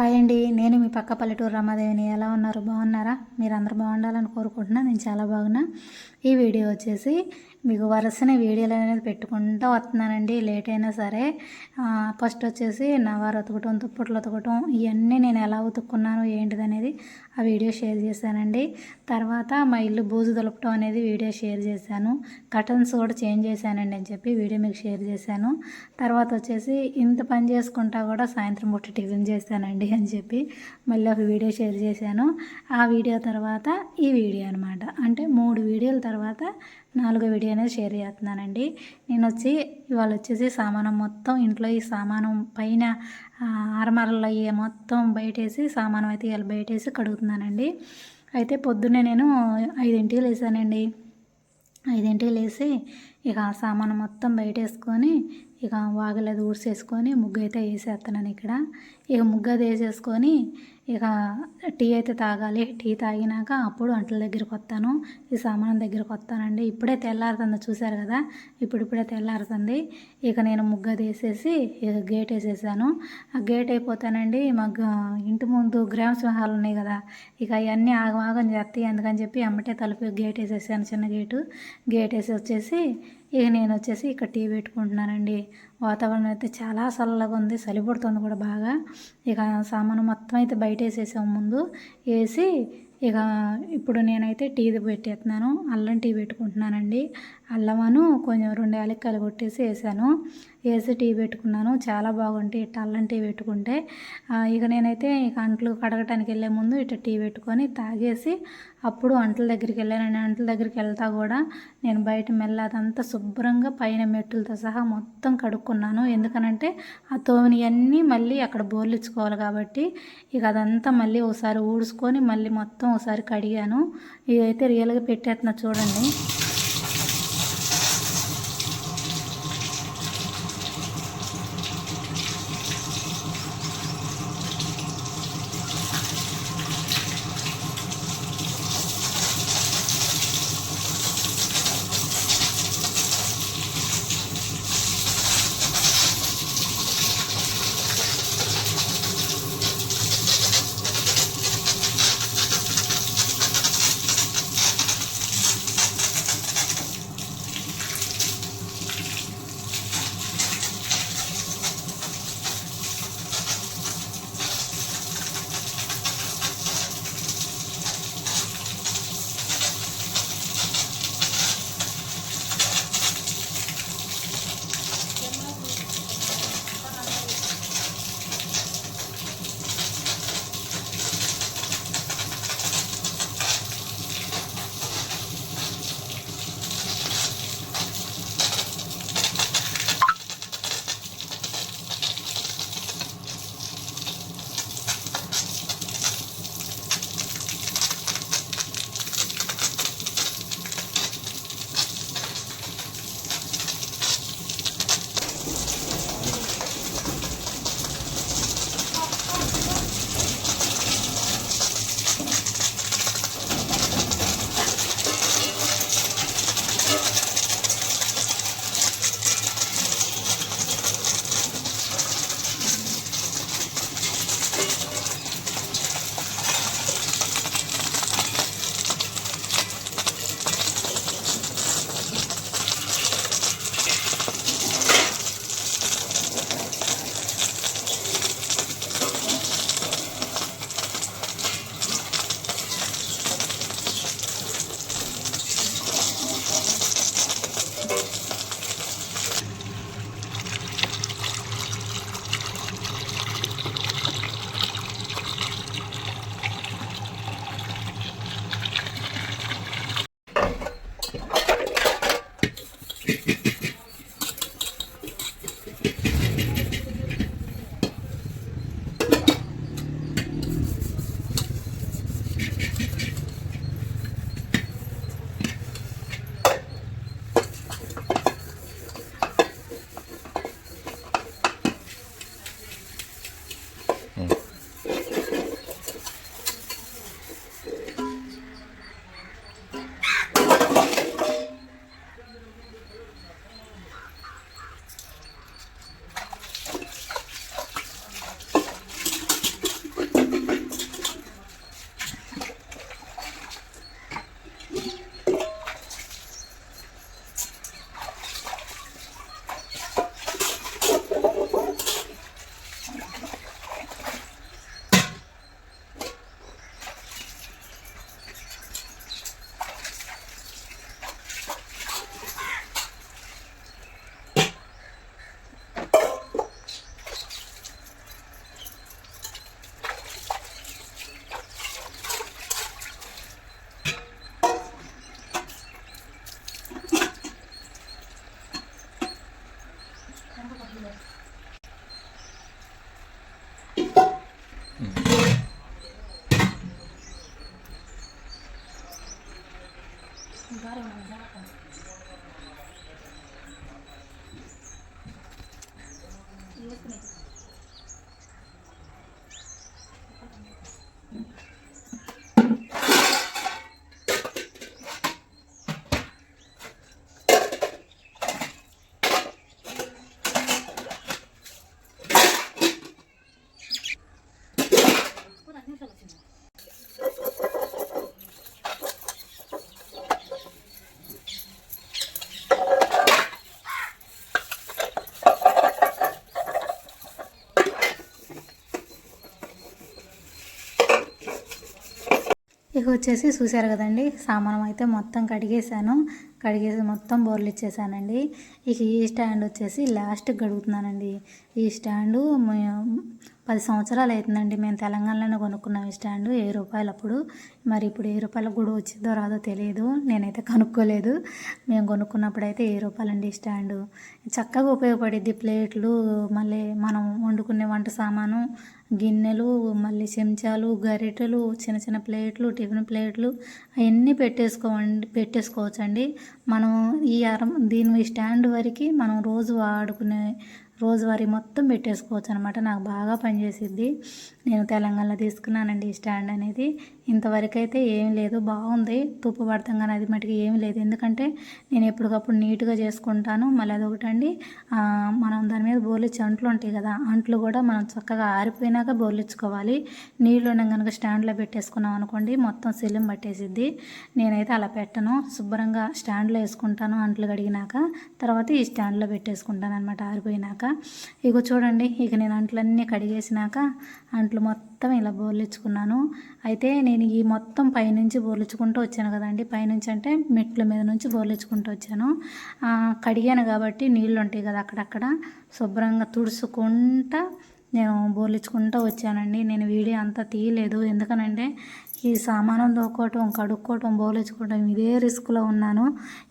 Hi అండి. నేను మీ పక్క పల్లెటూరు రమాదేవిని. ఎలా ఉన్నారు? బాగున్నారా? మీరు అందరు బాగుండాలని కోరుకుంటున్నా. నేను చాలా బాగున్నా. ఈ వీడియో వచ్చేసి మీకు వరుసనే వీడియోలు అనేది పెట్టుకుంటూ వస్తున్నానండి. లేట్ అయినా సరే ఫస్ట్ వచ్చేసి నవారు ఉతకటం దుప్పట్లు ఉతకటం ఇవన్నీ నేను ఎలా ఉతుక్కున్నాను ఏంటిది అనేది ఆ వీడియో షేర్ చేశానండి. తర్వాత మా ఇల్లు బూజు దులపటం అనేది వీడియో షేర్ చేశాను. కటన్స్ కూడా చేంజ్ చేశానండి అని చెప్పి వీడియో మీకు షేర్ చేశాను. తర్వాత వచ్చేసి ఇంత పని చేసుకుంటా కూడా సాయంత్రం పూట టిఫిన్ చేశానండి అని చెప్పి మళ్ళీ ఒక వీడియో షేర్ చేశాను. ఆ వీడియో తర్వాత ఈ వీడియో అనమాట అంటే మూడు వీడియోల తర్వాత నాలుగో వీడియో అనేది షేర్ చేస్తున్నానండి. నేను వచ్చి ఇవాళ వచ్చేసి సామానం మొత్తం ఇంట్లో ఈ సామానం పైన ఆ, అయ్యే మొత్తం బయటేసి సామానం అయితే ఇవాళ బయటేసి కడుగుతున్నానండి. అయితే పొద్దున్నే నేను ఐదింటికి లేసానండి ఐదింటికి లేచి ఇక ఆ సామాను మొత్తం బయట ఇక ఇక అది ఊడ్చేసుకొని ముగ్గు అయితే వేసేస్తున్నాను ఇక్కడ. ఇక ముగ్గు అది వేసేసుకొని ఇక టీ అయితే తాగాలి. టీ తాగినాక అప్పుడు అంటల దగ్గరికి వస్తాను. ఈ సామానం దగ్గరికి వస్తానండి. ఇప్పుడే తెల్లారుతుంది చూశారు కదా? ఇప్పుడు ఇప్పుడే తెల్లారుతుంది. ఇక నేను ముగ్గు అది వేసేసి ఇక గేట్ వేసేసాను. ఆ గేట్ అయిపోతానండి. మా ఇంటి ముందు గ్రామ సింహాలు ఉన్నాయి కదా? ఇక అవన్నీ ఆగవాగం చేస్తాయి. అందుకని చెప్పి అమ్మటే తలుపు గేట్ వేసేసాను చిన్న గేటు. గేట్ వేసి వచ్చేసి ఇక నేను వచ్చేసి ఇక్కడ టీ పెట్టుకుంటున్నానండి. వాతావరణం అయితే చాలా చల్లగా ఉంది చలి పుడుతుంది కూడా బాగా. ఇక సామాను మొత్తం అయితే బయట వేసేసాము ముందు. వేసి ఇక ఇప్పుడు నేనైతే టీ పెట్టేస్తున్నాను అల్లం టీ పెట్టుకుంటున్నానండి. అల్లమను కొంచెం రెండు యాలక్కాయలు కొట్టేసి వేసాను. వేసి టీ పెట్టుకున్నాను. చాలా బాగుంటాయి. ఇట్లా అల్లం టీ పెట్టుకుంటే ఇక నేనైతే ఇక అంట్లు కడగటానికి వెళ్ళే ముందు ఇట్ట టీ పెట్టుకొని తాగేసి అప్పుడు అంట్ల దగ్గరికి వెళ్ళాను. అంట్ల దగ్గరికి వెళ్తా కూడా నేను బయట మెల్ల అదంతా శుభ్రంగా పైన మెట్టులతో సహా మొత్తం కడుక్కున్నాను. ఎందుకనంటే ఆ తోమినవన్నీ మళ్ళీ అక్కడ బోర్లిచ్చుకోవాలి కాబట్టి ఇక అదంతా మళ్ళీ ఒకసారి ఊడ్చుకొని మళ్ళీ మొత్తం ఒకసారి కడిగాను. ఇదైతే రియల్గా పెట్టేస్తున్నా చూడండి. ఇక వచ్చేసి చూశారు కదండి సామానం అయితే మొత్తం కడిగేసాను కడిగేసి మొత్తం బోర్లు ఇచ్చేసానండి. ఇక ఈ స్టాండ్ వచ్చేసి లాస్ట్కి గడుగుతున్నానండి. ఈ స్టాండు పది సంవత్సరాలు అవుతుందండి. మేము తెలంగాణలోనే కొనుక్కున్నాం ఈ స్టాండ్. ఏ రూపాయలు అప్పుడు? మరి ఇప్పుడు ఏ రూపాయలకు కూడా వచ్చిందో రాదో తెలియదు. నేనైతే కనుక్కోలేదు. మేము కొనుక్కున్నప్పుడు అయితే ఏ రూపాయలండి ఈ స్టాండు? చక్కగా ఉపయోగపడిద్ది ప్లేట్లు మళ్ళీ మనం వండుకునే వంట సామాను గిన్నెలు మళ్ళీ చెంచాలు గరిటెలు చిన్న చిన్న ప్లేట్లు టిఫిన్ ప్లేట్లు అవన్నీ పెట్టేసుకోవండి పెట్టేసుకోవచ్చండి. మనం ఈ అర దీని స్టాండ్ వరకు మనం రోజు వాడుకునే రోజువారీ మొత్తం పెట్టేసుకోవచ్చు అనమాట నాకు బాగా పనిచేసిద్ది. నేను తెలంగాణలో తీసుకున్నానండి ఈ స్టాండ్ అనేది. ఇంతవరకు అయితే ఏం లేదు. బాగుంది. తుప్పు పడతాం కానీ అది మటుకు ఏమి లేదు. ఎందుకంటే నేను ఎప్పటికప్పుడు నీట్గా చేసుకుంటాను. మళ్ళీ అదొకటండి. ఆ, మనం దాని మీద బోర్లిచ్చి అంట్లు ఉంటాయి కదా అంట్లు కూడా మనం చక్కగా ఆరిపోయినాక బోర్లిచ్చుకోవాలి నీళ్ళు కనుక స్టాండ్లో పెట్టేసుకున్నాం అనుకోండి మొత్తం సిలిం పట్టేసిద్ది. నేనైతే అలా పెట్టను. శుభ్రంగా స్టాండ్లో వేసుకుంటాను అంట్లు కడిగినాక. తర్వాత ఈ స్టాండ్లో పెట్టేసుకుంటాను అనమాట ఆరిపోయినాక. ఇక చూడండి ఇక నేను అంట్లన్నీ కడిగేసినాక అంట్లు మొత్తం ఇలా బోర్లిచ్చుకున్నాను. అయితే నేను ఈ మొత్తం పైనుంచి బోర్లిచ్చుకుంటూ వచ్చాను కదండి. పైనుంచి అంటే మెట్ల మీద నుంచి బోర్లిచ్చుకుంటూ వచ్చాను. కడిగాను కాబట్టి నీళ్ళు ఉంటాయి కదా అక్కడక్కడ. శుభ్రంగా తుడుచుకుంటా నేను బోర్లిచ్చుకుంటూ వచ్చానండి. నేను వీడియో అంతా తీయలేదు. ఎందుకనంటే ఈ సామానం దోకోవటం కడుక్కోవటం బోలేచుకోవటం ఇదే రిస్క్లో ఉన్నాను.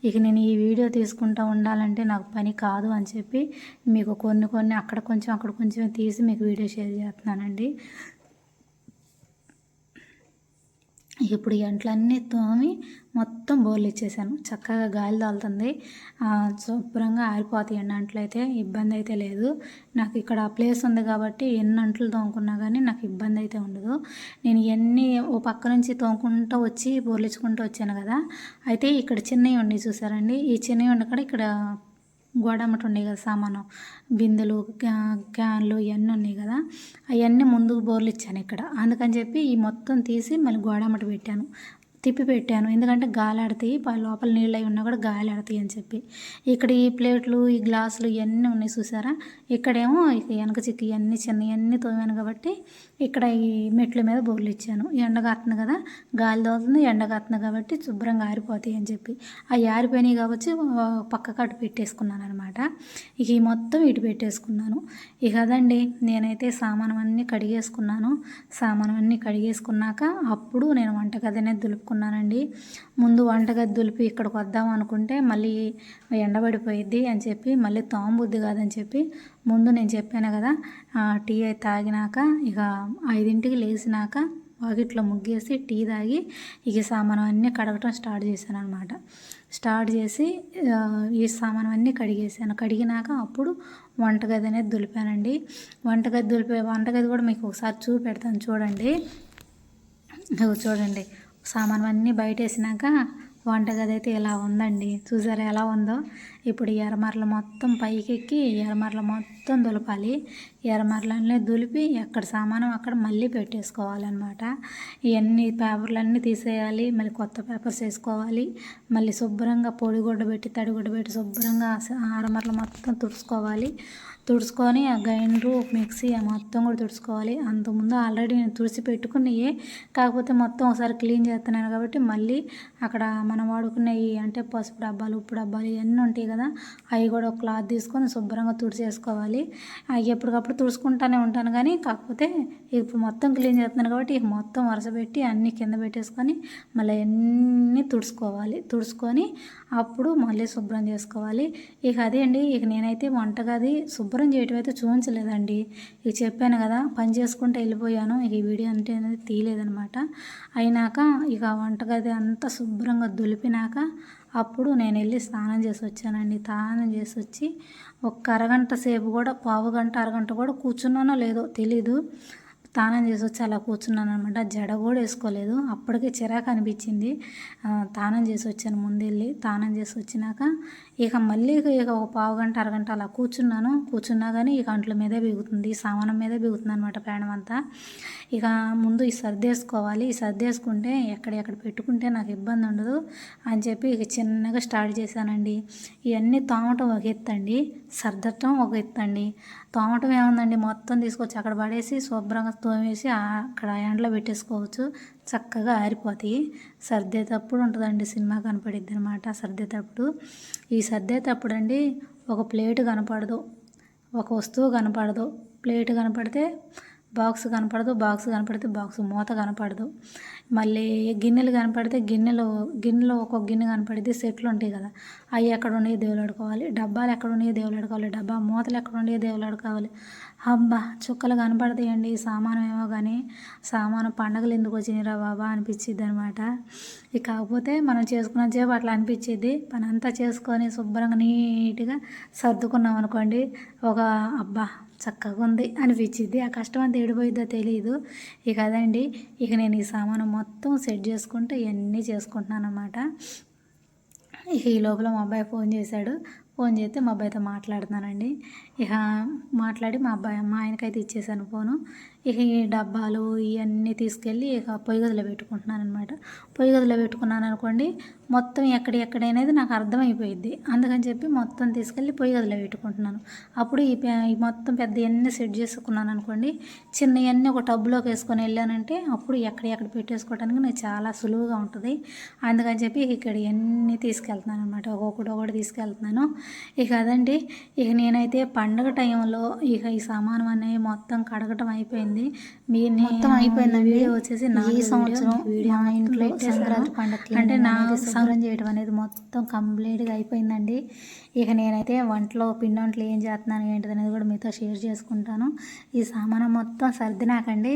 ఇక నేను ఈ వీడియో తీసుకుంటూ ఉండాలంటే నాకు పని కాదు అని చెప్పి మీకు కొన్ని కొన్ని అక్కడ కొంచెం అక్కడ కొంచెం తీసి మీకు వీడియో షేర్ చేస్తున్నానండి. ఇప్పుడు ఈ అంట్లన్నీ తోమి మొత్తం బోర్లు ఇచ్చేసాను. చక్కగా గాలి తాలుతుంది. శుభ్రంగా ఆరిపోతాయండి అంట్లు అయితే ఇబ్బంది అయితే లేదు. నాకు ఇక్కడ ప్లేస్ ఉంది కాబట్టి ఎన్ని అంట్లు తోముకున్నా కానీ నాకు ఇబ్బంది అయితే ఉండదు. నేను ఎన్ని ఓ పక్క నుంచి తోముకుంటూ వచ్చి బోర్లించుకుంటూ వచ్చాను కదా. అయితే ఇక్కడ చిన్నవి ఉండి చూసారండి. ఈ చిన్నవి ఉండి కూడా ఇక్కడ గోడమ్మట ఉన్నాయి కదా సామాను. బిందెలు క్యా- క్యాన్లు ఇవన్నీ ఉన్నాయి కదా. అవన్నీ ముందుకు బోర్లు ఇచ్చాను ఇక్కడ. అందుకని చెప్పి ఈ మొత్తం తీసి మళ్ళీ గోడమ్మట పెట్టాను. తిప్పి పెట్టాను ఎందుకంటే గాలాడతాయి. లోపల నీళ్ళు అయి ఉన్నా కూడా గాలాడతాయి అని చెప్పి. ఇక్కడ ఈ ప్లేట్లు ఈ గ్లాసులు ఇవన్నీ ఉన్నాయి చూసారా? ఇక్కడేమో వెనక చిక్కు ఇవన్నీ చిన్న ఇవన్నీ తోమాను కాబట్టి ఇక్కడ ఈ మెట్ల మీద బోర్లు ఇచ్చాను ఎండ కదా గాలి తోలుతుంది ఎండ కాబట్టి శుభ్రంగా ఆరిపోతాయి అని చెప్పి. అవి ఆరిపోయినాయి కాబట్టి పక్క కట్టు పెట్టేసుకున్నాను అనమాట ఇక ఈ మొత్తం ఇటు పెట్టేసుకున్నాను. ఇక అదండి నేనైతే సామానం అన్నీ కడిగేసుకున్నాను. సామానం అన్నీ కడిగేసుకున్నాక అప్పుడు నేను వంటగది అనేది దులుపుకున్నానండి ముందు వంటగది దులిపి ఇక్కడికి వద్దాం అనుకుంటే మళ్ళీ ఎండబడిపోయిద్ది అని చెప్పి మళ్ళీ తోమబుద్ది కాదని చెప్పి ముందు నేను చెప్పాను కదా టీ అయితే తాగినాక ఇక ఐదింటికి లేచినాక వాకిట్లో ముగ్గేసి టీ తాగి ఇక సామానం అన్నీ కడగటం స్టార్ట్ చేశాను అనమాట స్టార్ట్ చేసి ఈ సామానం అన్నీ కడిగేసాను కడిగినాక అప్పుడు వంటగది అనేది దులిపానండి. వంటగది దులిపే వంటగది కూడా మీకు ఒకసారి చూపెడతాను చూడండి. చూడండి. సామాన్ అన్నీ బయట వేసినాక వంటగది అయితే ఇలా ఉందండి. చూసారా ఎలా ఉందో? ఇప్పుడు ఎర్రమరలు మొత్తం పైకి ఎక్కి ఎర్రమరలు మొత్తం దులపాలి. ఎర్రమరలన్నీ దులిపి ఎక్కడ సామానం అక్కడ మళ్ళీ పెట్టేసుకోవాలన్నమాట. ఇవన్నీ పేపర్లన్నీ తీసేయాలి. మళ్ళీ కొత్త పేపర్స్ వేసుకోవాలి. మళ్ళీ శుభ్రంగా పొడిగుడ్డ పెట్టి తడి గుడ్డ పెట్టి శుభ్రంగా ఆరమరలు మొత్తం తుడుచుకోవాలి. తుడుచుకొని ఆ గ్రైండరు మిక్సీ మొత్తం కూడా తుడుచుకోవాలి. అంతకుముందు ఆల్రెడీ నేను తుడిచి పెట్టుకున్నాయి. కాకపోతే మొత్తం ఒకసారి క్లీన్ చేస్తున్నాను కాబట్టి మళ్ళీ అక్కడ మనం వాడుకునేవి అంటే పసుపు డబ్బాలు ఉప్పు డబ్బాలు ఇవన్నీ ఉంటాయి కదా అవి కూడా ఒక క్లాత్ తీసుకొని శుభ్రంగా తుడిచేసుకోవాలి. అవి ఎప్పటికప్పుడు తుడుచుకుంటానే ఉంటాను కానీ కాకపోతే ఇప్పుడు మొత్తం క్లీన్ చేస్తున్నాను కాబట్టి ఇక మొత్తం వరుస పెట్టి అన్నీ కింద పెట్టేసుకొని మళ్ళీ అన్నీ తుడుచుకోవాలి. తుడుచుకొని అప్పుడు మళ్ళీ శుభ్రం చేసుకోవాలి. ఇక అదే అండి ఇక నేనైతే వంటగది శుభ్రం చేయటం అయితే చూపించలేదండి ఇక చెప్పాను కదా పని చేసుకుంటూ వెళ్ళిపోయాను. ఇక ఈ వీడియో అంటే అనేది తీయలేదనమాట అయినాక ఇక వంటగది అంతా శుభ్రంగా దులిపినాక అప్పుడు నేను వెళ్ళి స్నానం చేసి వచ్చానండి. స్నానం చేసి వచ్చి ఒక అరగంట సేపు కూడా పావు గంట అరగంట కూడా కూర్చున్నానో లేదో తెలీదు. స్నానం చేసి వచ్చి అలా కూర్చున్నాను అనమాట జడ కూడా వేసుకోలేదు. అప్పటికే చిరాకు అనిపించింది. తానం చేసి వచ్చాను ముందెళ్ళి. తానం చేసి వచ్చినాక ఇక మళ్ళీ ఇక ఒక పావు గంట అరగంట అలా కూర్చున్నాను. కూర్చున్నా కానీ ఈ కంట్ల మీదే బిగుతుంది. సామానం మీదే బిగుతుంది అనమాట ప్రయాణం అంతా. ఇక ముందు ఈ సర్దేసుకోవాలి. ఈ సర్దేసుకుంటే ఎక్కడెక్కడ పెట్టుకుంటే నాకు ఇబ్బంది ఉండదు అని చెప్పి ఇక చిన్నగా స్టార్ట్ చేశానండి. ఇవన్నీ తోమటం ఒక ఎత్తండి. సర్దటం ఒక ఎత్తండి. తోమటం ఏముందండి? మొత్తం తీసుకొచ్చి అక్కడ పడేసి శుభ్రంగా తోమేసి అక్కడ ఎండలో పెట్టేసుకోవచ్చు. చక్కగా ఆరిపోతాయి. సర్దేటప్పుడు ఉంటుందండి సినిమా కనపడిద్ది అనమాట సర్దేటప్పుడు. ఈ సర్దేటప్పుడు అండి ఒక ప్లేట్ కనపడదు. ఒక వస్తువు కనపడదు. ప్లేట్ కనపడితే బాక్స్ కనపడదు బాక్స్ కనపడితే బాక్స్ మూత కనపడదు. మళ్ళీ గిన్నెలు కనపడితే గిన్నెలు గిన్నెలో ఒక్కొక్క గిన్నె కనపడితే సెట్లు ఉంటాయి కదా. అవి ఎక్కడ ఉన్నాయి దేవులాడుకోవాలి డబ్బాలు ఎక్కడ ఉన్నాయి దేవులాడుకోవాలి డబ్బా మూతలు ఎక్కడ ఉన్నాయి దేవులాడుకోవాలి అబ్బా చుక్కలు కనపడతాయండి. సామానం ఏమో కానీ సామాను పండగలు ఎందుకు వచ్చినాయిరా బాబా అనిపించిద్ది అనమాట ఇక కాకపోతే మనం చేసుకున్న సేపు అట్లా అనిపించిద్ది. పని అంతా చేసుకొని శుభ్రంగా నీట్గా సర్దుకున్నాం అనుకోండి. ఒక అబ్బా చక్కగా ఉంది అనిపించింది. ఆ కష్టం అంతా ఏడిపోయిద్దో తెలియదు ఇక అదండి. ఇక నేను ఈ సామాను మొత్తం సెట్ చేసుకుంటూ ఇవన్నీ చేసుకుంటున్నాను అనమాట ఇక ఈ లోపల మా అబ్బాయి ఫోన్ చేశాడు. ఫోన్ చేస్తే మా అబ్బాయితో మాట్లాడుతున్నానండి. ఇక మాట్లాడి మా అబ్బాయి మా ఆయనకైతే ఇచ్చేసాను ఫోను. ఇక ఈ డబ్బాలు ఇవన్నీ తీసుకెళ్ళి ఇక పొయ్యి గదిలో పెట్టుకుంటున్నాను అనమాట పొయ్యి గదిలో పెట్టుకున్నాను అనుకోండి మొత్తం ఎక్కడ ఎక్కడ అనేది నాకు అర్థమైపోయింది అందుకని చెప్పి మొత్తం తీసుకెళ్ళి పొయ్యి గదిలో పెట్టుకుంటున్నాను. అప్పుడు ఈ మొత్తం పెద్ద ఎన్ని సెట్ చేసుకున్నాను అనుకోండి చిన్నవన్నీ ఒక టబ్లోకి వేసుకొని వెళ్ళానంటే అప్పుడు ఎక్కడ ఎక్కడ పెట్టేసుకోవడానికి నాకు చాలా సులువుగా ఉంటుంది. అందుకని చెప్పి ఇక్కడ ఇవన్నీ తీసుకెళ్తున్నాను అనమాట ఒక్కొక్కటి ఒకటి తీసుకెళ్తున్నాను. ఇక అదండి ఇక నేనైతే పండగ టైంలో ఇక ఈ సామానం అనేవి మొత్తం కడగటం అయిపోయింది. మీ మొత్తం అయిపోయింది వీడియో వచ్చేసి ఈ సంవత్సరం వీడియో మా ఇంట్లో సంక్రాంతి పండగ అంటే నా సంక్రాంతి చేయడం అనేది మొత్తం కంప్లీట్గా అయిపోయిందండి. ఇక నేనైతే వంటలో పిండి వంటలు ఏం చేస్తున్నాను ఏంటిది అనేది కూడా మీతో షేర్ చేసుకుంటాను. ఈ సామానం మొత్తం సర్దినాకండి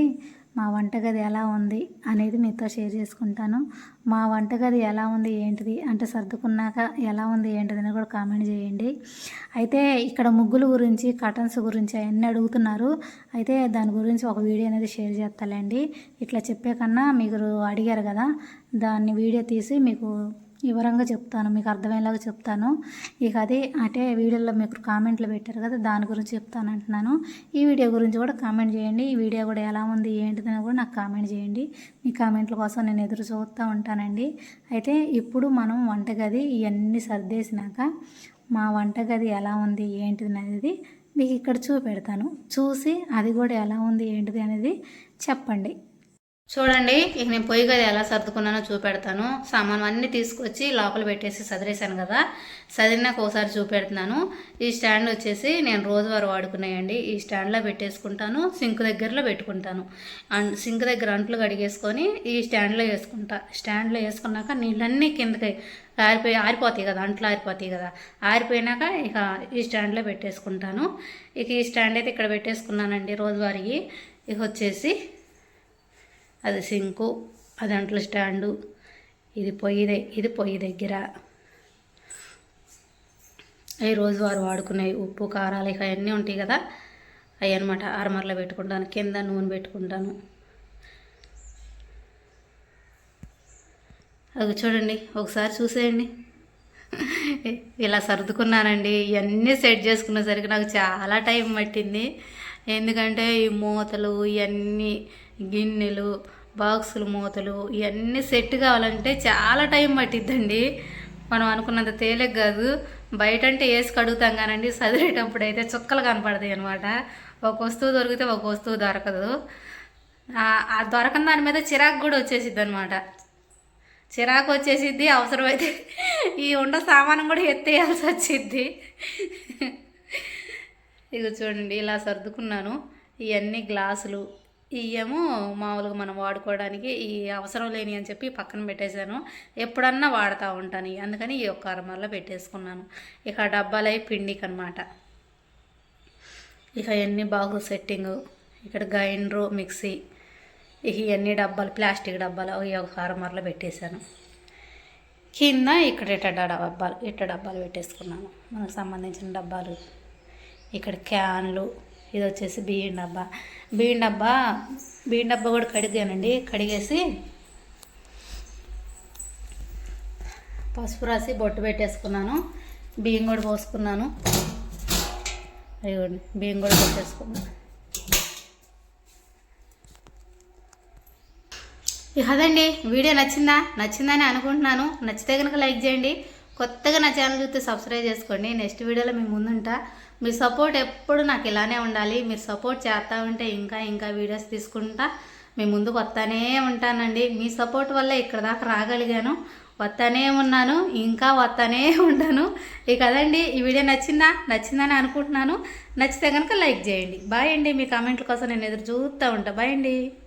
మా వంటగది ఎలా ఉంది అనేది మీతో షేర్ చేసుకుంటాను. మా వంటగది ఎలా ఉంది ఏంటిది అంటే సర్దుకున్నాక ఎలా ఉంది ఏంటిది అని కూడా కామెంట్ చేయండి. అయితే ఇక్కడ ముగ్గుల గురించి కటన్స్ గురించి అవన్నీ అడుగుతున్నారు. అయితే దాని గురించి ఒక వీడియో అనేది షేర్ చేస్తాలండి. ఇట్లా చెప్పే కన్నా మీరు అడిగారు కదా దాన్ని వీడియో తీసి మీకు వివరంగా చెప్తాను మీకు అర్థమయ్యేలాగా చెప్తాను. ఇక అదే అంటే వీడియోలో మీకు కామెంట్లు పెట్టారు కదా దాని గురించి చెప్తాను అంటున్నాను. ఈ వీడియో గురించి కూడా కామెంట్ చేయండి. ఈ వీడియో కూడా ఎలా ఉంది ఏంటిదని కూడా నాకు కామెంట్ చేయండి. మీ కామెంట్ల కోసం నేను ఎదురు చూస్తూ ఉంటానండి. అయితే ఇప్పుడు మనం వంటగది ఇవన్నీ సర్దేసినాక మా వంటగది ఎలా ఉంది ఏంటిది అనేది మీకు ఇక్కడ చూపెడతాను. చూసి అది కూడా ఎలా ఉంది ఏంటిది అనేది చెప్పండి. చూడండి ఇక నేను పొయ్యి గది ఎలా సర్దుకున్నానో చూపెడతాను. సామాను అన్నీ తీసుకొచ్చి లోపల పెట్టేసి సదిరేశాను కదా. సదిరినాక ఒకసారి చూపెడుతున్నాను. ఈ స్టాండ్ వచ్చేసి నేను రోజువారు వాడుకున్నాయండి. ఈ స్టాండ్లో పెట్టేసుకుంటాను సింక్ దగ్గరలో పెట్టుకుంటాను. అండ్ సింక్ దగ్గర అంట్లు కడిగేసుకొని ఈ స్టాండ్లో వేసుకుంటా. స్టాండ్లో వేసుకున్నాక నీళ్ళన్నీ కిందకి ఆరిపోయి ఆరిపోతాయి కదా అంట్లు ఆరిపోతాయి కదా. ఆరిపోయినాక ఇక ఈ స్టాండ్లో పెట్టేసుకుంటాను. ఇక ఈ స్టాండ్ అయితే ఇక్కడ పెట్టేసుకున్నానండి రోజువారికి. ఇక వచ్చేసి అది సింకు అది అంట్ల స్టాండు. ఇది పొయ్యి ఇది పొయ్యి దగ్గర. అవి రోజువారు వాడుకునే ఉప్పు కారాలు ఇక అవన్నీ ఉంటాయి కదా. అవి అనమాట ఆర్మర్లో పెట్టుకుంటాను. కింద నూనె పెట్టుకుంటాను. అది చూడండి ఒకసారి చూసేయండి. ఇలా సర్దుకున్నానండి. ఇవన్నీ సెట్ చేసుకునేసరికి నాకు చాలా టైం పట్టింది. ఎందుకంటే ఈ మూతలు ఇవన్నీ గిన్నెలు బాక్సులు మూతలు ఇవన్నీ సెట్ కావాలంటే చాలా టైం పట్టిద్దండి. మనం అనుకున్నంత తేలిక కాదు. బయట అంటే వేసి కడుగుతాం కానండి చదివేటప్పుడు అయితే చుక్కలు కనపడతాయి అనమాట ఒక వస్తువు దొరికితే ఒక వస్తువు దొరకదు. ఆ- దొరకని దాని మీద చిరాకు కూడా వచ్చేసిద్ది అనమాట చిరాకు వచ్చేసిద్ది అవసరమైతే ఈ ఉండ సామానం కూడా ఎత్తేయాల్సి వచ్చిద్ది. ఇక చూడండి ఇలా సర్దుకున్నాను. ఇవన్నీ గ్లాసులు ఇవేమో మామూలుగా మనం వాడుకోవడానికి ఈ అవసరం లేని అని చెప్పి పక్కన పెట్టేశాను. ఎప్పుడన్నా వాడుతూ ఉంటాను. అందుకని ఈ ఒక్క అరమరలో పెట్టేసుకున్నాను. ఇక డబ్బాలు అయి పిండికి అనమాట ఇక ఎన్ని బాగు సెట్టింగు. ఇక్కడ గ్రైండరు మిక్సీ. ఇక ఇవన్నీ డబ్బాలు ప్లాస్టిక్ డబ్బాలు ఈ ఒక అరమరలో పెట్టేశాను. కింద ఇక్కడ ఇట్ట డబ్బాలు ఇట్ట డబ్బాలు పెట్టేసుకున్నాను. మనకు సంబంధించిన డబ్బాలు. ఇక్కడ క్యాన్లు ఇది వచ్చేసి బియ్యం డబ్బా. బియ్యం డబ్బా బియ్యం డబ్బా కూడా కడిగానండి. కడిగేసి పసుపు రాసి బొట్టు పెట్టేసుకున్నాను. బియ్యం కూడా పోసుకున్నాను. అయ్యోండి బియ్యం కూడా పెట్టేసుకున్నాను అదండి. వీడియో నచ్చిందా? నచ్చిందని అనుకుంటున్నాను. నచ్చితే కనుక లైక్ చేయండి. కొత్తగా నా ఛానల్ చూస్తే సబ్స్క్రైబ్ చేసుకోండి. నెక్స్ట్ వీడియోలో మీ ముందుంటా. మీ సపోర్ట్ ఎప్పుడు నాకు ఇలానే ఉండాలి. మీరు సపోర్ట్ చేస్తూ ఉంటే ఇంకా ఇంకా వీడియోస్ తీసుకుంటా. మీ ముందుకు వస్తానే ఉంటానండి. మీ సపోర్ట్ వల్ల ఇక్కడ దాకా రాగలిగాను. వస్తానే ఉన్నాను. ఇంకా వస్తానే ఉంటాను. ఇక అదండి. ఈ వీడియో నచ్చిందా? నచ్చిందని అనుకుంటున్నాను. నచ్చితే కనుక లైక్ చేయండి. బాయ్ అండి. మీ కామెంట్ల కోసం నేను ఎదురు చూస్తూ ఉంటా. బాయ్ అండి.